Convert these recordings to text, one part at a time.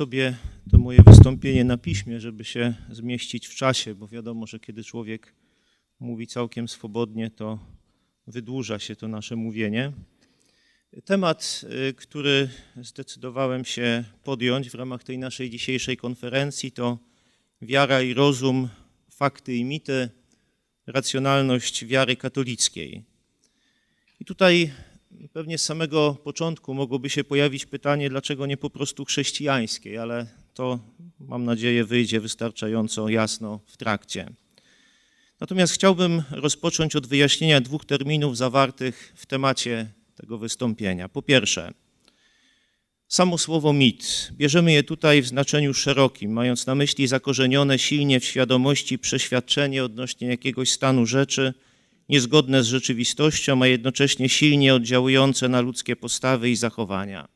sobie to moje wystąpienie na piśmie, żeby się zmieścić w czasie, bo wiadomo, że kiedy człowiek mówi całkiem swobodnie, to wydłuża się to nasze mówienie. Temat, y, który zdecydowałem się podjąć w ramach tej naszej dzisiejszej konferencji, to wiara i rozum, fakty i mity, racjonalność wiary katolickiej. I tutaj pewnie z samego początku mogłoby się pojawić pytanie, dlaczego nie po prostu chrześcijańskiej, ale to mam nadzieję wyjdzie wystarczająco jasno w trakcie. Natomiast chciałbym rozpocząć od wyjaśnienia dwóch terminów zawartych w temacie tego wystąpienia. Po pierwsze, samo słowo mit. Bierzemy je tutaj w znaczeniu szerokim, mając na myśli zakorzenione silnie w świadomości przeświadczenie odnośnie jakiegoś stanu rzeczy, niezgodne z rzeczywistością, a jednocześnie silnie oddziałujące na ludzkie postawy i zachowania.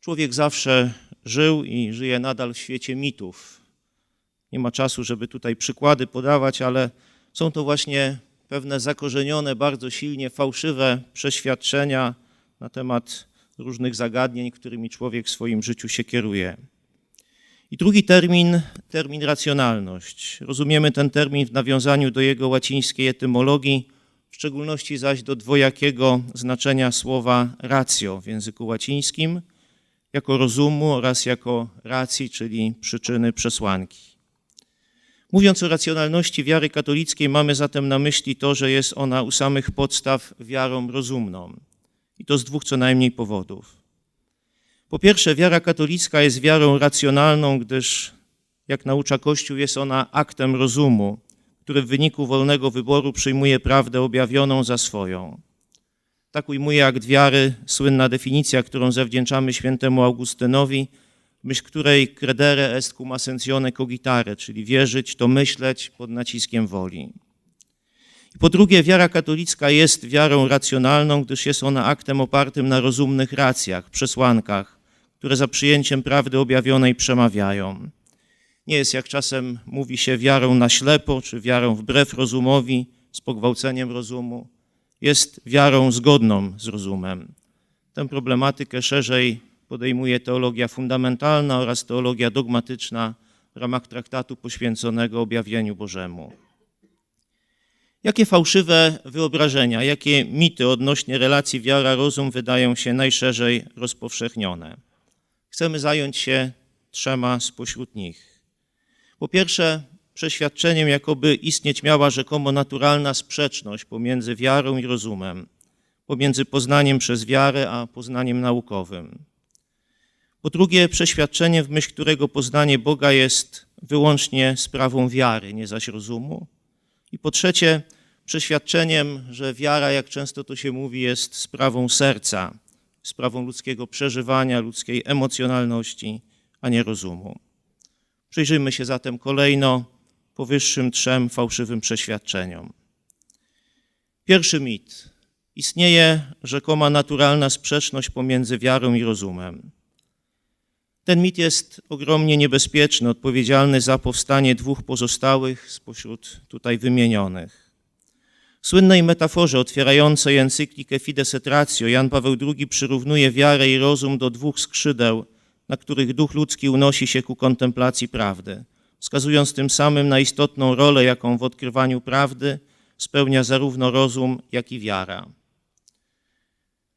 Człowiek zawsze żył i żyje nadal w świecie mitów. Nie ma czasu, żeby tutaj przykłady podawać, ale są to właśnie pewne zakorzenione bardzo silnie fałszywe przeświadczenia na temat różnych zagadnień, którymi człowiek w swoim życiu się kieruje. I drugi termin, termin racjonalność. Rozumiemy ten termin w nawiązaniu do jego łacińskiej etymologii, w szczególności zaś do dwojakiego znaczenia słowa ratio w języku łacińskim, jako rozumu oraz jako racji, czyli przyczyny, przesłanki. Mówiąc o racjonalności wiary katolickiej, mamy zatem na myśli to, że jest ona u samych podstaw wiarą rozumną. I to z dwóch co najmniej powodów. Po pierwsze, wiara katolicka jest wiarą racjonalną, gdyż, jak naucza Kościół, jest ona aktem rozumu, który w wyniku wolnego wyboru przyjmuje prawdę objawioną za swoją. Tak ujmuje akt wiary słynna definicja, którą zawdzięczamy świętemu Augustynowi, myśl której credere est cum ascensione cogitare, czyli wierzyć to myśleć pod naciskiem woli. I po drugie, wiara katolicka jest wiarą racjonalną, gdyż jest ona aktem opartym na rozumnych racjach, przesłankach, które za przyjęciem prawdy objawionej przemawiają. Nie jest, jak czasem mówi się, wiarą na ślepo, czy wiarą wbrew rozumowi, z pogwałceniem rozumu. Jest wiarą zgodną z rozumem. Tę problematykę szerzej podejmuje teologia fundamentalna oraz teologia dogmatyczna w ramach traktatu poświęconego objawieniu Bożemu. Jakie fałszywe wyobrażenia, jakie mity odnośnie relacji wiara-rozum wydają się najszerzej rozpowszechnione? Chcemy zająć się trzema spośród nich. Po pierwsze, przeświadczeniem, jakoby istnieć miała rzekomo naturalna sprzeczność pomiędzy wiarą i rozumem, pomiędzy poznaniem przez wiarę a poznaniem naukowym. Po drugie, przeświadczeniem, w myśl którego poznanie Boga jest wyłącznie sprawą wiary, nie zaś rozumu. I po trzecie, przeświadczeniem, że wiara, jak często to się mówi, jest sprawą serca, sprawą ludzkiego przeżywania, ludzkiej emocjonalności, a nie rozumu. Przyjrzyjmy się zatem kolejno powyższym trzem fałszywym przeświadczeniom. Pierwszy mit. Istnieje rzekoma naturalna sprzeczność pomiędzy wiarą i rozumem. Ten mit jest ogromnie niebezpieczny, odpowiedzialny za powstanie dwóch pozostałych spośród tutaj wymienionych. Słynnej metaforze otwierającej encyklikę Fides et Ratio Jan Paweł II przyrównuje wiarę i rozum do dwóch skrzydeł, na których duch ludzki unosi się ku kontemplacji prawdy, wskazując tym samym na istotną rolę, jaką w odkrywaniu prawdy spełnia zarówno rozum, jak i wiara.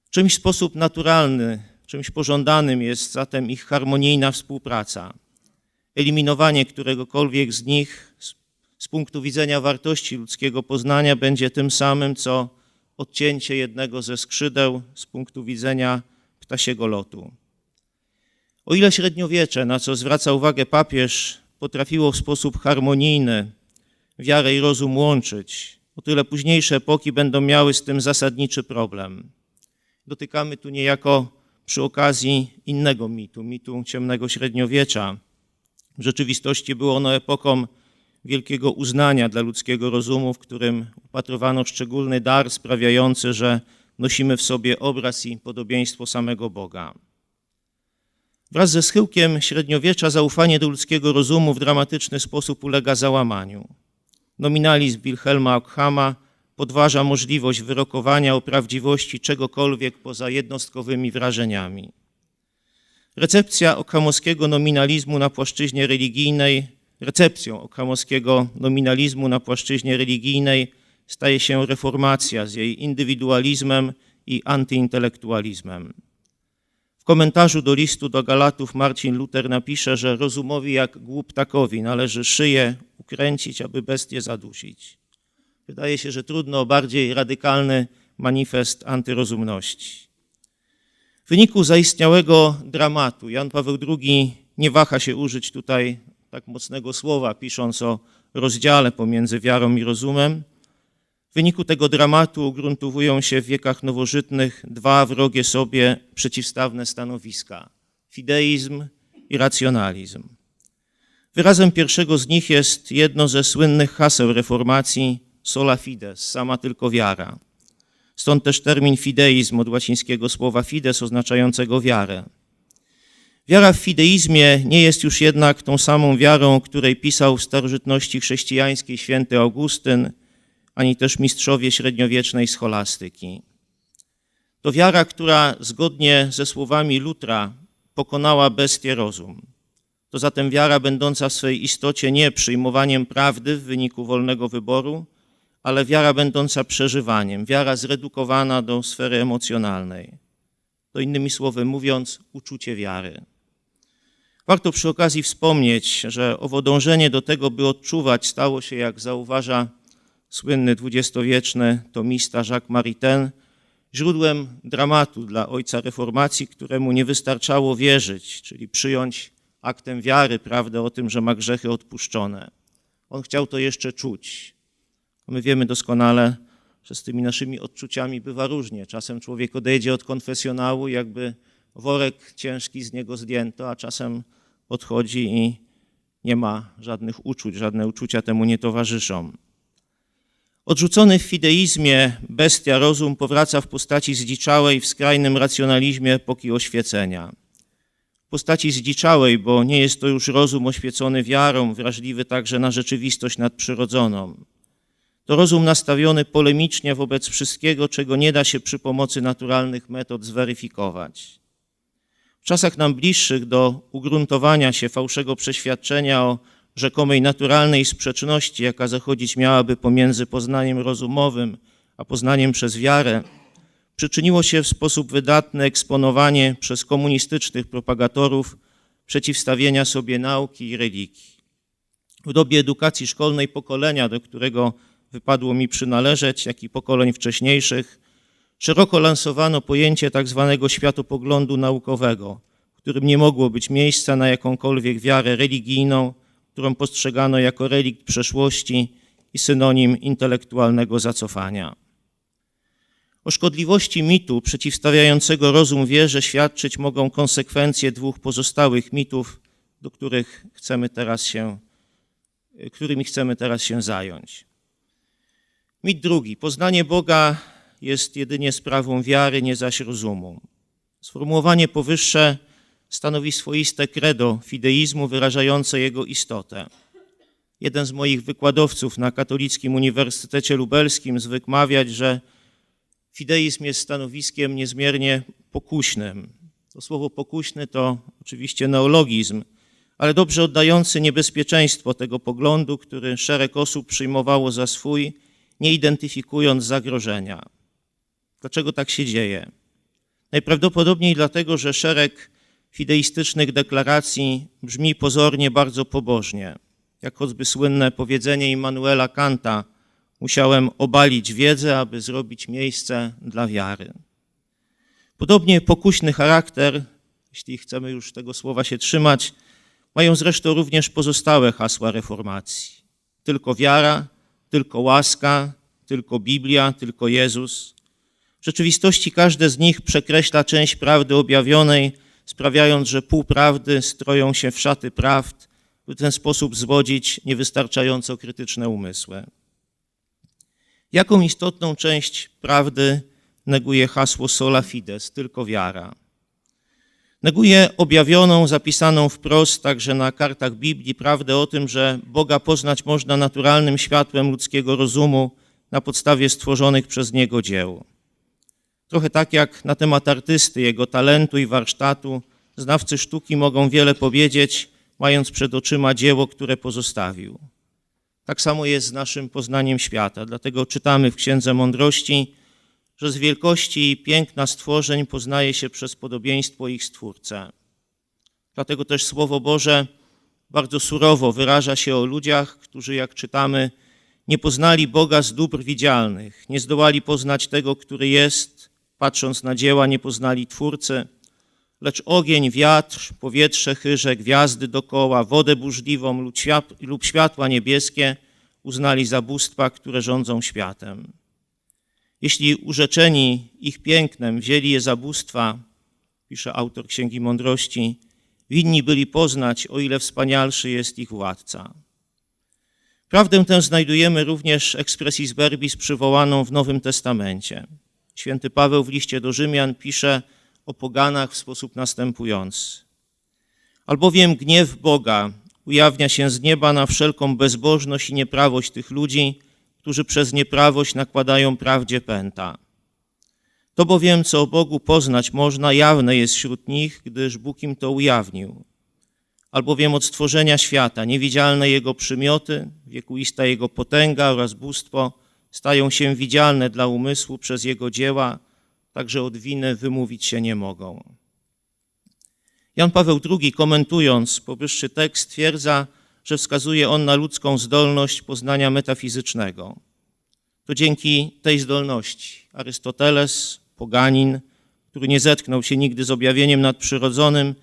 Czymś w sposób naturalny, czymś pożądanym jest zatem ich harmonijna współpraca, eliminowanie któregokolwiek z nich z punktu widzenia wartości ludzkiego poznania będzie tym samym, co odcięcie jednego ze skrzydeł z punktu widzenia ptasiego lotu. O ile średniowiecze, na co zwraca uwagę papież, potrafiło w sposób harmonijny wiarę i rozum łączyć, o tyle późniejsze epoki będą miały z tym zasadniczy problem. Dotykamy tu niejako przy okazji innego mitu, mitu ciemnego średniowiecza. W rzeczywistości było ono epoką wielkiego uznania dla ludzkiego rozumu, w którym upatrowano szczególny dar sprawiający, że nosimy w sobie obraz i podobieństwo samego Boga. Wraz ze schyłkiem średniowiecza zaufanie do ludzkiego rozumu w dramatyczny sposób ulega załamaniu. Nominalizm Wilhelma Ockhama podważa możliwość wyrokowania o prawdziwości czegokolwiek poza jednostkowymi wrażeniami. Recepcja okhamowskiego nominalizmu na płaszczyźnie religijnej, recepcją okhamowskiego nominalizmu na płaszczyźnie religijnej staje się reformacja z jej indywidualizmem i antyintelektualizmem. W komentarzu do listu do Galatów Marcin Luther napisze, że rozumowi jak głuptakowi należy szyję ukręcić, aby bestię zadusić. Wydaje się, że trudno o bardziej radykalny manifest antyrozumności. W wyniku zaistniałego dramatu Jan Paweł II nie waha się użyć tutaj tak mocnego słowa, pisząc o rozdziale pomiędzy wiarą i rozumem. W wyniku tego dramatu ugruntowują się w wiekach nowożytnych dwa wrogie sobie przeciwstawne stanowiska fideizm i racjonalizm. Wyrazem pierwszego z nich jest jedno ze słynnych haseł reformacji sola fides, sama tylko wiara. Stąd też termin fideizm od łacińskiego słowa fides oznaczającego wiarę. Wiara w fideizmie nie jest już jednak tą samą wiarą, której pisał w starożytności chrześcijańskiej święty Augustyn, ani też mistrzowie średniowiecznej scholastyki. To wiara, która zgodnie ze słowami Lutra pokonała bestię rozum. To zatem wiara będąca w swej istocie nie przyjmowaniem prawdy w wyniku wolnego wyboru, ale wiara będąca przeżywaniem, wiara zredukowana do sfery emocjonalnej. To innymi słowy mówiąc, uczucie wiary. Warto przy okazji wspomnieć, że owo dążenie do tego, by odczuwać, stało się, jak zauważa słynny dwudziestowieczny tomista Jacques Maritain, źródłem dramatu dla ojca reformacji, któremu nie wystarczało wierzyć, czyli przyjąć aktem wiary prawdę o tym, że ma grzechy odpuszczone. On chciał to jeszcze czuć. My wiemy doskonale, że z tymi naszymi odczuciami bywa różnie. Czasem człowiek odejdzie od konfesjonału, jakby worek ciężki z niego zdjęto, a czasem odchodzi i nie ma żadnych uczuć, żadne uczucia temu nie towarzyszą. Odrzucony w fideizmie bestia rozum powraca w postaci zdziczałej w skrajnym racjonalizmie epoki oświecenia. W postaci zdziczałej, bo nie jest to już rozum oświecony wiarą, wrażliwy także na rzeczywistość nadprzyrodzoną. To rozum nastawiony polemicznie wobec wszystkiego, czego nie da się przy pomocy naturalnych metod zweryfikować. Czasach nam bliższych do ugruntowania się fałszego przeświadczenia o rzekomej naturalnej sprzeczności, jaka zachodzić miałaby pomiędzy poznaniem rozumowym a poznaniem przez wiarę, przyczyniło się w sposób wydatny eksponowanie przez komunistycznych propagatorów przeciwstawienia sobie nauki i religii. W dobie edukacji szkolnej pokolenia, do którego wypadło mi przynależeć, jak i pokoleń wcześniejszych, szeroko lansowano pojęcie tak zwanego światopoglądu naukowego, w którym nie mogło być miejsca na jakąkolwiek wiarę religijną, którą postrzegano jako relikt przeszłości i synonim intelektualnego zacofania. O szkodliwości mitu przeciwstawiającego rozum wierze świadczyć mogą konsekwencje dwóch pozostałych mitów, do których chcemy teraz się, którymi chcemy teraz się zająć. Mit drugi. Poznanie Boga jest jedynie sprawą wiary, nie zaś rozumu. Sformułowanie powyższe stanowi swoiste credo fideizmu wyrażające jego istotę. Jeden z moich wykładowców na Katolickim Uniwersytecie Lubelskim zwykł mawiać, że fideizm jest stanowiskiem niezmiernie pokuśnym. To słowo pokuśny to oczywiście neologizm, ale dobrze oddający niebezpieczeństwo tego poglądu, który szereg osób przyjmowało za swój, nie identyfikując zagrożenia. Dlaczego tak się dzieje? Najprawdopodobniej dlatego, że szereg fideistycznych deklaracji brzmi pozornie bardzo pobożnie, jak choćby słynne powiedzenie Immanuela Kanta: Musiałem obalić wiedzę, aby zrobić miejsce dla wiary. Podobnie pokuśny charakter, jeśli chcemy już tego słowa się trzymać, mają zresztą również pozostałe hasła reformacji. Tylko wiara, tylko łaska, tylko Biblia, tylko Jezus. W rzeczywistości każde z nich przekreśla część prawdy objawionej, sprawiając, że półprawdy stroją się w szaty prawd, by w ten sposób zwodzić niewystarczająco krytyczne umysły. Jaką istotną część prawdy neguje hasło sola fides, tylko wiara? Neguje objawioną, zapisaną wprost także na kartach Biblii prawdę o tym, że Boga poznać można naturalnym światłem ludzkiego rozumu na podstawie stworzonych przez Niego dzieł. Trochę tak jak na temat artysty, jego talentu i warsztatu, znawcy sztuki mogą wiele powiedzieć, mając przed oczyma dzieło, które pozostawił. Tak samo jest z naszym poznaniem świata. Dlatego czytamy w Księdze Mądrości, że z wielkości i piękna stworzeń poznaje się przez podobieństwo ich Stwórcę. Dlatego też Słowo Boże bardzo surowo wyraża się o ludziach, którzy, jak czytamy, nie poznali Boga z dóbr widzialnych, nie zdołali poznać tego, który jest, patrząc na dzieła, nie poznali Twórcy, lecz ogień, wiatr, powietrze chyże, gwiazdy dokoła, wodę burzliwą lub światła niebieskie uznali za bóstwa, które rządzą światem. Jeśli urzeczeni ich pięknem wzięli je za bóstwa, pisze autor Księgi Mądrości, winni byli poznać, o ile wspanialszy jest ich władca. Prawdę tę znajdujemy również expressis verbis przywołaną w Nowym Testamencie. Święty Paweł w liście do Rzymian pisze o poganach w sposób następujący. Albowiem gniew Boga ujawnia się z nieba na wszelką bezbożność i nieprawość tych ludzi, którzy przez nieprawość nakładają prawdzie pęta. To bowiem, co o Bogu poznać można, jawne jest wśród nich, gdyż Bóg im to ujawnił. Albowiem od stworzenia świata niewidzialne Jego przymioty, wiekuista Jego potęga oraz bóstwo stają się widzialne dla umysłu przez Jego dzieła, także od winy wymówić się nie mogą. Jan Paweł II, komentując powyższy tekst, twierdza, że wskazuje on na ludzką zdolność poznania metafizycznego. To dzięki tej zdolności Arystoteles, poganin, który nie zetknął się nigdy z objawieniem nadprzyrodzonym,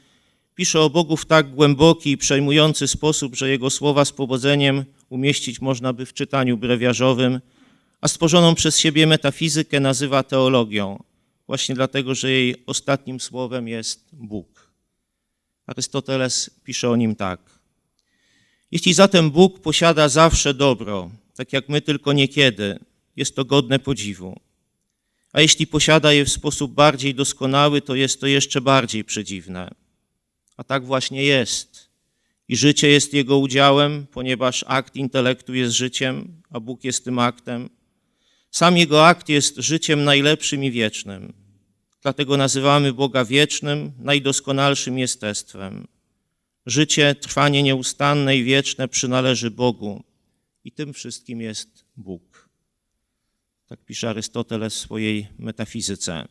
pisze o Bogu w tak głęboki i przejmujący sposób, że jego słowa z powodzeniem umieścić można by w czytaniu brewiarzowym, a stworzoną przez siebie metafizykę nazywa teologią, właśnie dlatego, że jej ostatnim słowem jest Bóg. Arystoteles pisze o nim tak. Jeśli zatem Bóg posiada zawsze dobro, tak jak my tylko niekiedy, jest to godne podziwu. A jeśli posiada je w sposób bardziej doskonały, to jest to jeszcze bardziej przedziwne. A tak właśnie jest. I życie jest Jego udziałem, ponieważ akt intelektu jest życiem, a Bóg jest tym aktem. Sam Jego akt jest życiem najlepszym i wiecznym. Dlatego nazywamy Boga wiecznym, najdoskonalszym jestestwem. Życie, trwanie nieustanne i wieczne przynależy Bogu i tym wszystkim jest Bóg. Tak pisze Arystoteles w swojej metafizyce.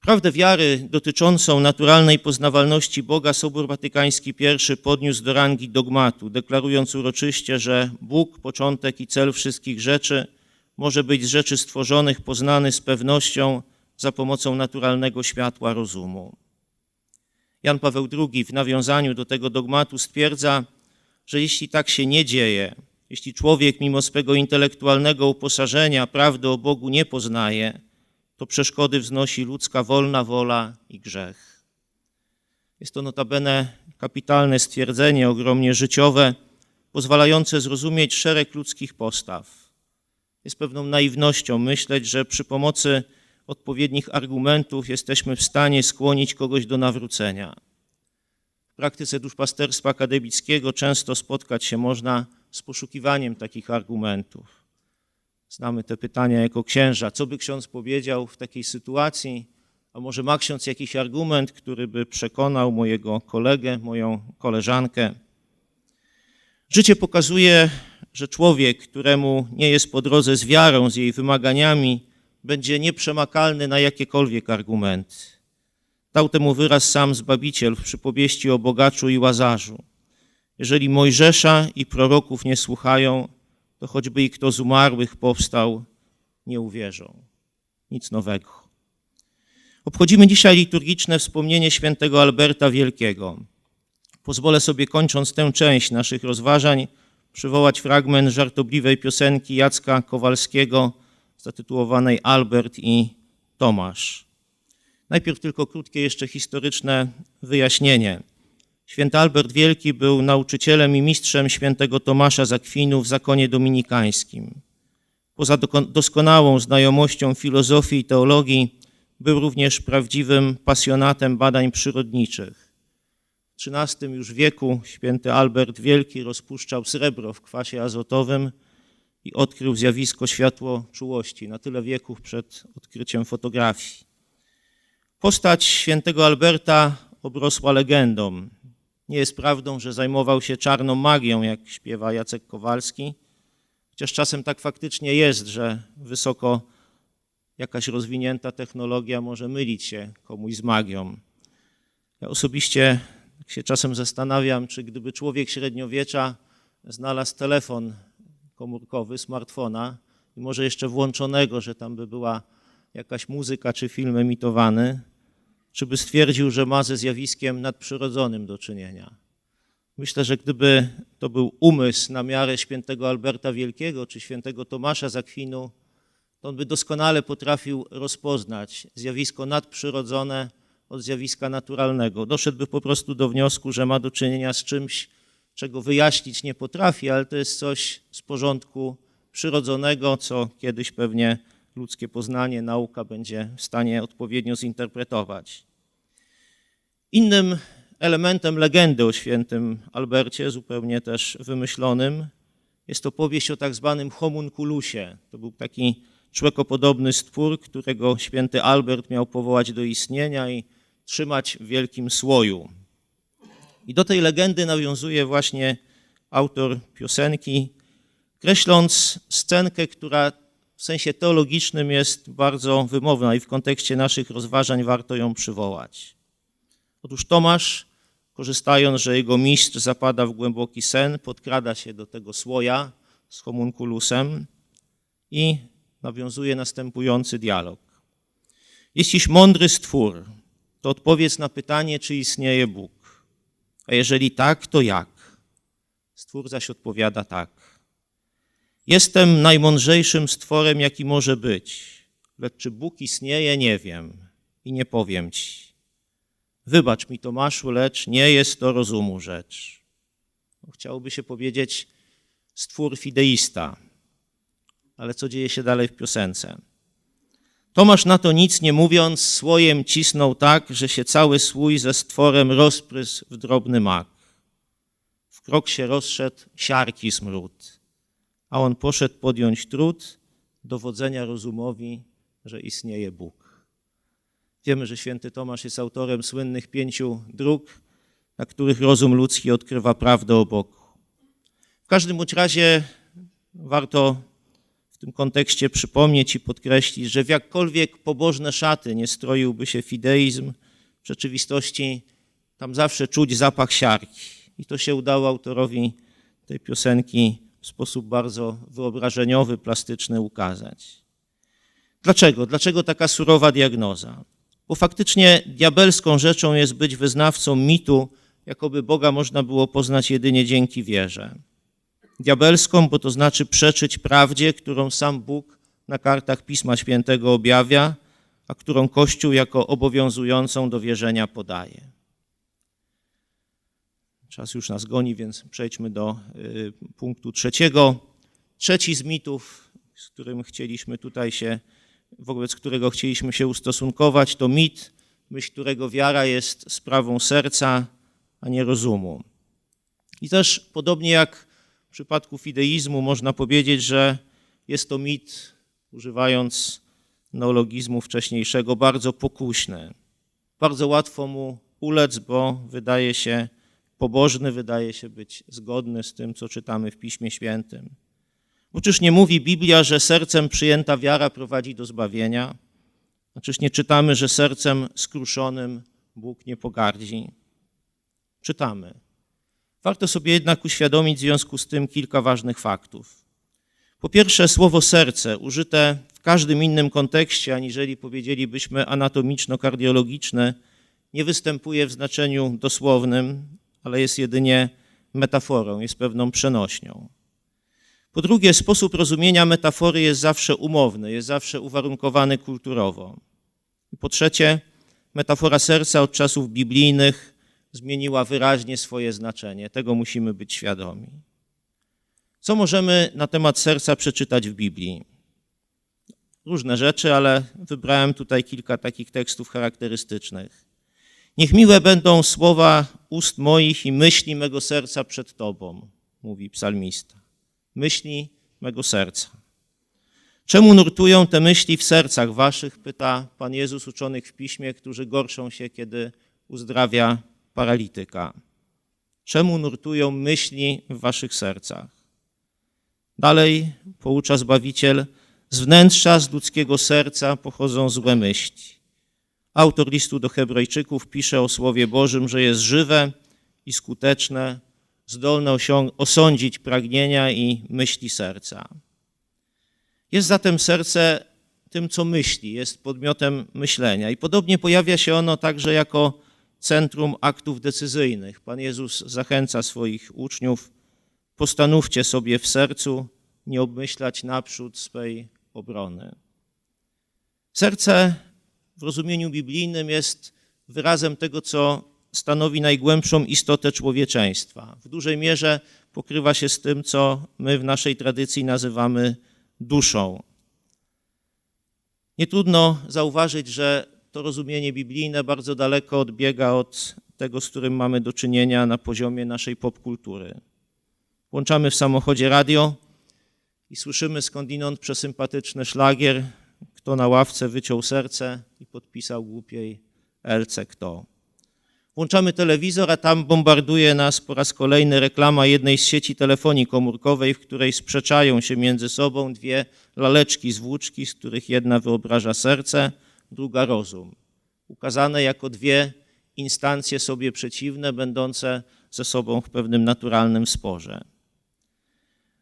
Prawdę wiary dotyczącą naturalnej poznawalności Boga Sobór Watykański I podniósł do rangi dogmatu, deklarując uroczyście, że Bóg, początek i cel wszystkich rzeczy, może być rzeczy stworzonych poznany z pewnością za pomocą naturalnego światła rozumu. Jan Paweł II w nawiązaniu do tego dogmatu stwierdza, że jeśli tak się nie dzieje, jeśli człowiek mimo swego intelektualnego uposażenia prawdy o Bogu nie poznaje, to przeszkody wznosi ludzka wolna wola i grzech. Jest to notabene kapitalne stwierdzenie, ogromnie życiowe, pozwalające zrozumieć szereg ludzkich postaw. Jest pewną naiwnością myśleć, że przy pomocy odpowiednich argumentów jesteśmy w stanie skłonić kogoś do nawrócenia. W praktyce duszpasterstwa akademickiego często spotkać się można z poszukiwaniem takich argumentów. Znamy te pytania jako księża. Co by ksiądz powiedział w takiej sytuacji? A może ma ksiądz jakiś argument, który by przekonał mojego kolegę, moją koleżankę? Życie pokazuje, że człowiek, któremu nie jest po drodze z wiarą, z jej wymaganiami, będzie nieprzemakalny na jakiekolwiek argumenty. Dał temu wyraz sam Zbawiciel w przypowieści o bogaczu i łazarzu. Jeżeli Mojżesza i proroków nie słuchają, to choćby i kto z umarłych powstał, nie uwierzą. Nic nowego. Obchodzimy dzisiaj liturgiczne wspomnienie świętego Alberta Wielkiego. Pozwolę sobie, kończąc tę część naszych rozważań, przywołać fragment żartobliwej piosenki Jacka Kowalskiego zatytułowanej Albert i Tomasz. Najpierw tylko krótkie jeszcze historyczne wyjaśnienie. Święty Albert Wielki był nauczycielem i mistrzem świętego Tomasza z Akwinu w zakonie dominikańskim. Poza doskonałą znajomością filozofii i teologii, był również prawdziwym pasjonatem badań przyrodniczych. XIII już wieku święty Albert Wielki rozpuszczał srebro w kwasie azotowym i odkrył zjawisko światło czułości na tyle wieków przed odkryciem fotografii. Postać świętego Alberta obrosła legendą. Nie jest prawdą, że zajmował się czarną magią, jak śpiewa Jacek Kowalski, chociaż czasem tak faktycznie jest, że wysoko jakaś rozwinięta technologia może mylić się komuś z magią. Ja osobiście się czasem zastanawiam, czy gdyby człowiek średniowiecza znalazł telefon komórkowy, smartfona i może jeszcze włączonego, że tam by była jakaś muzyka czy film emitowany, czy by stwierdził, że ma ze zjawiskiem nadprzyrodzonym do czynienia. Myślę, że gdyby to był umysł na miarę świętego Alberta Wielkiego czy świętego Tomasza z Akwinu, to on by doskonale potrafił rozpoznać zjawisko nadprzyrodzone od zjawiska naturalnego. Doszedłby po prostu do wniosku, że ma do czynienia z czymś, czego wyjaśnić nie potrafi, ale to jest coś z porządku przyrodzonego, co kiedyś pewnie ludzkie poznanie, nauka będzie w stanie odpowiednio zinterpretować. Innym elementem legendy o świętym Albercie, zupełnie też wymyślonym, jest opowieść o tak zwanym homunculusie. To był taki człekopodobny stwór, którego święty Albert miał powołać do istnienia i trzymać w wielkim słoju. I do tej legendy nawiązuje właśnie autor piosenki, kreśląc scenkę, która w sensie teologicznym jest bardzo wymowna i w kontekście naszych rozważań warto ją przywołać. Otóż Tomasz, korzystając, że jego mistrz zapada w głęboki sen, podkrada się do tego słoja z homunculusem i nawiązuje następujący dialog. Jeśliś mądry stwór, to odpowiedz na pytanie, czy istnieje Bóg. A jeżeli tak, to jak? Stwór zaś odpowiada tak. Jestem najmądrzejszym stworem, jaki może być, lecz czy Bóg istnieje, nie wiem i nie powiem ci. Wybacz mi, Tomaszu, lecz nie jest to rozumu rzecz. Chciałoby się powiedzieć stwór fideista, ale co dzieje się dalej w piosence? Tomasz na to nic nie mówiąc, słojem cisnął tak, że się cały słój ze stworem rozprysł w drobny mak. W krok się rozszedł siarki smród, a on poszedł podjąć trud dowodzenia rozumowi, że istnieje Bóg. Wiemy, że święty Tomasz jest autorem słynnych pięciu dróg, na których rozum ludzki odkrywa prawdę o Bogu. W każdym razie warto tym kontekście przypomnieć i podkreślić, że w jakkolwiek pobożne szaty nie stroiłby się fideizm, w rzeczywistości tam zawsze czuć zapach siarki. I to się udało autorowi tej piosenki w sposób bardzo wyobrażeniowy, plastyczny ukazać. Dlaczego? Dlaczego taka surowa diagnoza? Bo faktycznie diabelską rzeczą jest być wyznawcą mitu, jakoby Boga można było poznać jedynie dzięki wierze diabelską, bo to znaczy przeczyć prawdzie, którą sam Bóg na kartach Pisma Świętego objawia, a którą Kościół jako obowiązującą do wierzenia podaje. Czas już nas goni, więc przejdźmy do y, punktu trzeciego. Trzeci z mitów, z którym chcieliśmy tutaj się, wobec którego chcieliśmy się ustosunkować, to mit, myśl którego wiara jest sprawą serca, a nie rozumu. I też podobnie jak w przypadku fideizmu można powiedzieć, że jest to mit, używając neologizmu wcześniejszego, bardzo pokuśny. Bardzo łatwo mu ulec, bo wydaje się pobożny, wydaje się być zgodny z tym, co czytamy w Piśmie Świętym. Bo czyż nie mówi Biblia, że sercem przyjęta wiara prowadzi do zbawienia? A czyż nie czytamy, że sercem skruszonym Bóg nie pogardzi? Czytamy. Warto sobie jednak uświadomić w związku z tym kilka ważnych faktów. Po pierwsze, słowo serce, użyte w każdym innym kontekście, aniżeli powiedzielibyśmy anatomiczno-kardiologiczne, nie występuje w znaczeniu dosłownym, ale jest jedynie metaforą, jest pewną przenośnią. Po drugie, sposób rozumienia metafory jest zawsze umowny, jest zawsze uwarunkowany kulturowo. Po trzecie, metafora serca od czasów biblijnych zmieniła wyraźnie swoje znaczenie. Tego musimy być świadomi. Co możemy na temat serca przeczytać w Biblii? Różne rzeczy, ale wybrałem tutaj kilka takich tekstów charakterystycznych. Niech miłe będą słowa ust moich i myśli mego serca przed Tobą, mówi psalmista. Myśli mego serca. Czemu nurtują te myśli w sercach waszych, pyta Pan Jezus uczonych w piśmie, którzy gorszą się, kiedy uzdrawia paralityka? Czemu nurtują myśli w waszych sercach? Dalej poucza Zbawiciel, z wnętrza, z ludzkiego serca pochodzą złe myśli. Autor listu do Hebrajczyków pisze o Słowie Bożym, że jest żywe i skuteczne, zdolne osądzić pragnienia i myśli serca. Jest zatem serce tym, co myśli, jest podmiotem myślenia. I podobnie pojawia się ono także jako centrum aktów decyzyjnych. Pan Jezus zachęca swoich uczniów: postanówcie sobie w sercu nie obmyślać naprzód swej obrony. Serce w rozumieniu biblijnym jest wyrazem tego, co stanowi najgłębszą istotę człowieczeństwa. W dużej mierze pokrywa się z tym, co my w naszej tradycji nazywamy duszą. Nie trudno zauważyć, że to rozumienie biblijne bardzo daleko odbiega od tego, z którym mamy do czynienia na poziomie naszej popkultury. Włączamy w samochodzie radio i słyszymy skądinąd przesympatyczny szlagier, kto na ławce wyciął serce i podpisał głupiej Elce kto. Włączamy telewizor, a tam bombarduje nas po raz kolejny reklama jednej z sieci telefonii komórkowej, w której sprzeczają się między sobą dwie laleczki z włóczki, z których jedna wyobraża serce, druga rozum. Ukazane jako dwie instancje sobie przeciwne, będące ze sobą w pewnym naturalnym sporze.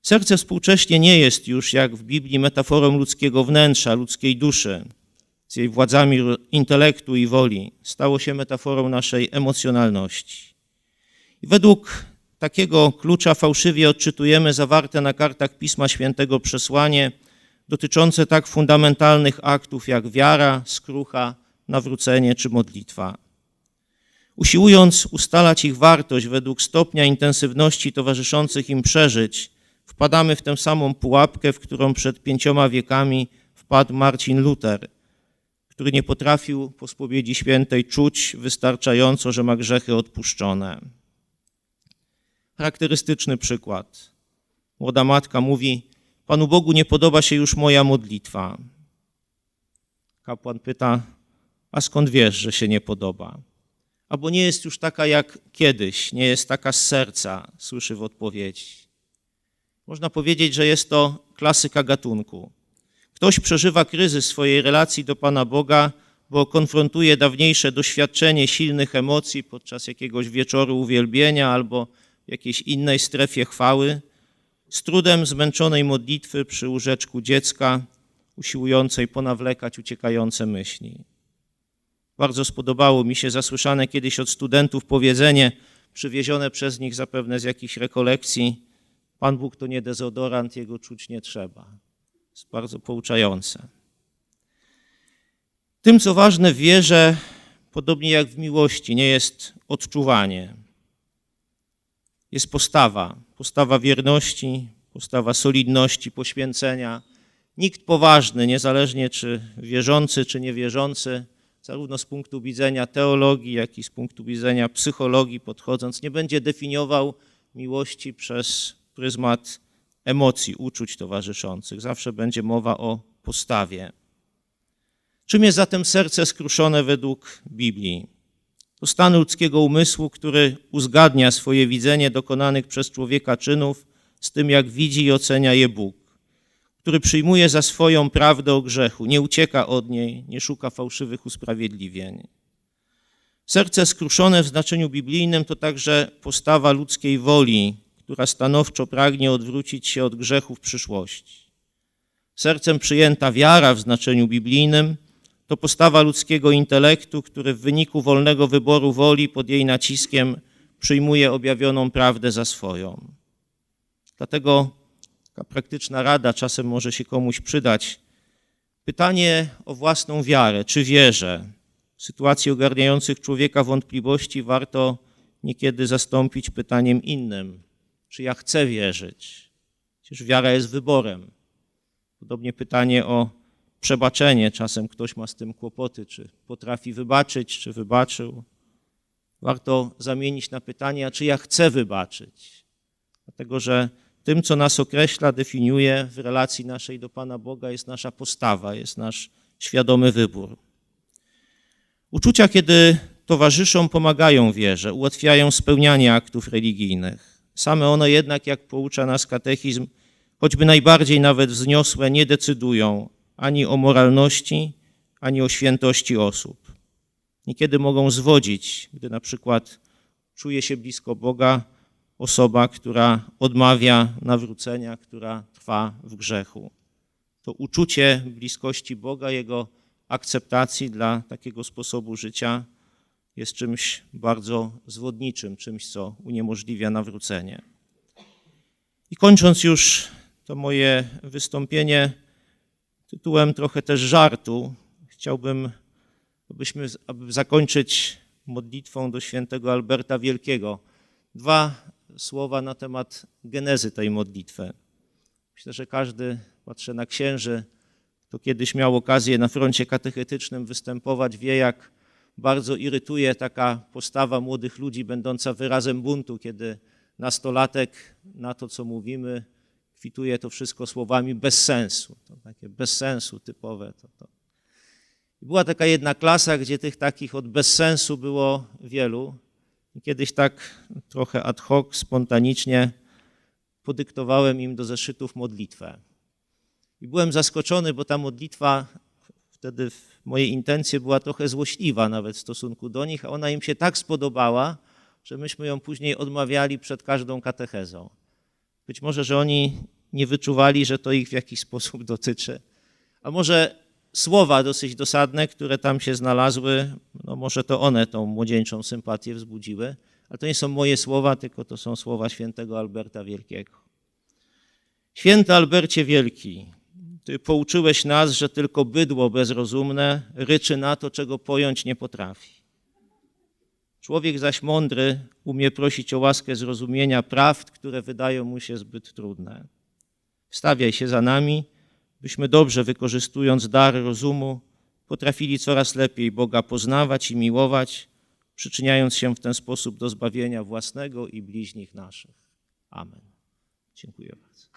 Serce współcześnie nie jest już, jak w Biblii, metaforą ludzkiego wnętrza, ludzkiej duszy, z jej władzami intelektu i woli. Stało się metaforą naszej emocjonalności. I według takiego klucza fałszywie odczytujemy zawarte na kartach Pisma Świętego przesłanie dotyczące tak fundamentalnych aktów jak wiara, skrucha, nawrócenie czy modlitwa. Usiłując ustalać ich wartość według stopnia intensywności towarzyszących im przeżyć, wpadamy w tę samą pułapkę, w którą przed pięcioma wiekami wpadł Marcin Luther, który nie potrafił po spowiedzi świętej czuć wystarczająco, że ma grzechy odpuszczone. Charakterystyczny przykład. Młoda matka mówi: Panu Bogu nie podoba się już moja modlitwa. Kapłan pyta: A skąd wiesz, że się nie podoba? Albo nie jest już taka jak kiedyś, nie jest taka z serca, słyszy w odpowiedzi. Można powiedzieć, że jest to klasyka gatunku. Ktoś przeżywa kryzys swojej relacji do Pana Boga, bo konfrontuje dawniejsze doświadczenie silnych emocji podczas jakiegoś wieczoru uwielbienia albo w jakiejś innej strefie chwały, z trudem zmęczonej modlitwy przy łóżeczku dziecka, usiłującej ponawlekać uciekające myśli. Bardzo spodobało mi się zasłyszane kiedyś od studentów powiedzenie, przywiezione przez nich zapewne z jakichś rekolekcji, Pan Bóg to nie dezodorant, jego czuć nie trzeba. Jest bardzo pouczające. Tym, co ważne w wierze, podobnie jak w miłości, nie jest odczuwanie. Jest postawa, postawa wierności, postawa solidności, poświęcenia. Nikt poważny, niezależnie czy wierzący, czy niewierzący, zarówno z punktu widzenia teologii, jak i z punktu widzenia psychologii podchodząc, nie będzie definiował miłości przez pryzmat emocji, uczuć towarzyszących. Zawsze będzie mowa o postawie. Czym jest zatem serce skruszone według Biblii? To stan ludzkiego umysłu, który uzgadnia swoje widzenie dokonanych przez człowieka czynów z tym, jak widzi i ocenia je Bóg, który przyjmuje za swoją prawdę o grzechu, nie ucieka od niej, nie szuka fałszywych usprawiedliwień. Serce skruszone w znaczeniu biblijnym to także postawa ludzkiej woli, która stanowczo pragnie odwrócić się od grzechu w przyszłości. Sercem przyjęta wiara w znaczeniu biblijnym to postawa ludzkiego intelektu, który w wyniku wolnego wyboru woli pod jej naciskiem przyjmuje objawioną prawdę za swoją. Dlatego taka praktyczna rada czasem może się komuś przydać. Pytanie o własną wiarę, czy wierzę? W sytuacji ogarniających człowieka wątpliwości warto niekiedy zastąpić pytaniem innym czy ja chcę wierzyć. Przecież wiara jest wyborem. Podobnie pytanie o przebaczenie. Czasem ktoś ma z tym kłopoty, czy potrafi wybaczyć, czy wybaczył. Warto zamienić na pytanie, a czy ja chcę wybaczyć. Dlatego, że tym, co nas określa, definiuje w relacji naszej do Pana Boga, jest nasza postawa, jest nasz świadomy wybór. Uczucia, kiedy towarzyszą, pomagają wierze, ułatwiają spełnianie aktów religijnych. Same one jednak, jak poucza nas katechizm, choćby najbardziej nawet wzniosłe, nie decydują ani o moralności, ani o świętości osób. Niekiedy mogą zwodzić, gdy na przykład czuje się blisko Boga osoba, która odmawia nawrócenia, która trwa w grzechu. To uczucie bliskości Boga, Jego akceptacji dla takiego sposobu życia jest czymś bardzo zwodniczym, czymś, co uniemożliwia nawrócenie. I kończąc już to moje wystąpienie tytułem trochę też żartu, chciałbym, abyśmy, aby zakończyć modlitwą do świętego Alberta Wielkiego. Dwa słowa na temat genezy tej modlitwy. Myślę, że każdy, patrzę na księży, kto kiedyś miał okazję na froncie katechetycznym występować, wie, jak bardzo irytuje taka postawa młodych ludzi, będąca wyrazem buntu, kiedy nastolatek na to, co mówimy, kwituje to wszystko słowami bez sensu. To takie bez sensu typowe. To, to. Była taka jedna klasa, gdzie tych takich od bez sensu było wielu. I kiedyś tak trochę ad hoc, spontanicznie podyktowałem im do zeszytów modlitwę. I byłem zaskoczony, bo ta modlitwa wtedy w mojej intencji była trochę złośliwa nawet w stosunku do nich, a ona im się tak spodobała, że myśmy ją później odmawiali przed każdą katechezą. Być może, że oni nie wyczuwali, że to ich w jakiś sposób dotyczy. A może słowa dosyć dosadne, które tam się znalazły, no może to one tą młodzieńczą sympatię wzbudziły, ale to nie są moje słowa, tylko to są słowa świętego Alberta Wielkiego. Święty Albercie Wielki, ty pouczyłeś nas, że tylko bydło bezrozumne ryczy na to, czego pojąć nie potrafi. Człowiek zaś mądry umie prosić o łaskę zrozumienia prawd, które wydają mu się zbyt trudne. Wstawiaj się za nami, byśmy dobrze wykorzystując dar rozumu, potrafili coraz lepiej Boga poznawać i miłować, przyczyniając się w ten sposób do zbawienia własnego i bliźnich naszych. Amen. Dziękuję bardzo.